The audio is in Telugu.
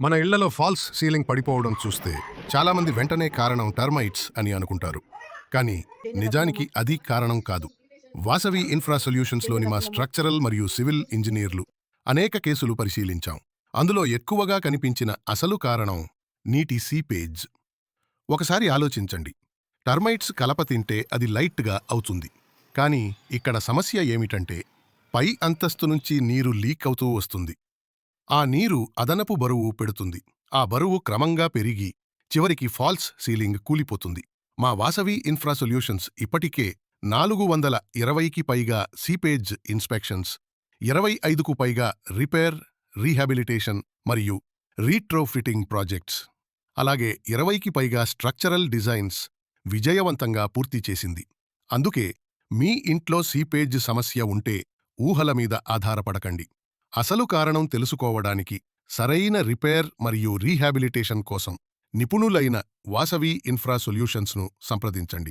మన ఇళ్ళలో ఫాల్స్ సీలింగ్ పడిపోవడం చూస్తే చాలామంది వెంటనే కారణం టర్మైట్స్ అని అనుకుంటారు. కానీ నిజానికి అది కారణం కాదు. వాసవి ఇన్ఫ్రా సొల్యూషన్స్లోని మా స్ట్రక్చరల్ మరియు సివిల్ ఇంజనీర్లు అనేక కేసులు పరిశీలించాం. అందులో ఎక్కువగా కనిపించిన అసలు కారణం నీటి సీపేజ్. ఒకసారి ఆలోచించండి. టర్మైట్స్ కలప తింటే అది లైట్గా అవుతుంది. కానీ ఇక్కడ సమస్య ఏమిటంటే పై అంతస్తు నుంచి నీరు లీక్ అవుతూ వస్తుంది. ఆ నీరు అదనపు బరువు పెడుతుంది. ఆ బరువు క్రమంగా పెరిగి చివరికి ఫాల్స్ సీలింగ్ కూలిపోతుంది. మా వాసవి ఇన్ఫ్రా సొల్యూషన్స్ ఇప్పటికే నాలుగు వందల ఇరవైకి పైగా సీపేజ్ ఇన్స్పెక్షన్స్ ఇరవై ఐదుకు పైగా రిపేర్ రీహాబిలిటేషన్ మరియు రీట్రోఫిటింగ్ ప్రాజెక్ట్స్ అలాగే ఇరవైకి పైగా స్ట్రక్చరల్ డిజైన్స్ విజయవంతంగా పూర్తి చేసింది. అందుకే మీ ఇంట్లో సీపేజ్ సమస్య ఉంటే ఊహల మీద ఆధారపడకండి. అసలు కారణం తెలుసుకోవడానికి సరైన రిపేర్ మరియు రీహాబిలిటేషన్ కోసం నిపుణులైన వాసవి ఇన్ఫ్రా సొల్యూషన్స్ను సంప్రదించండి.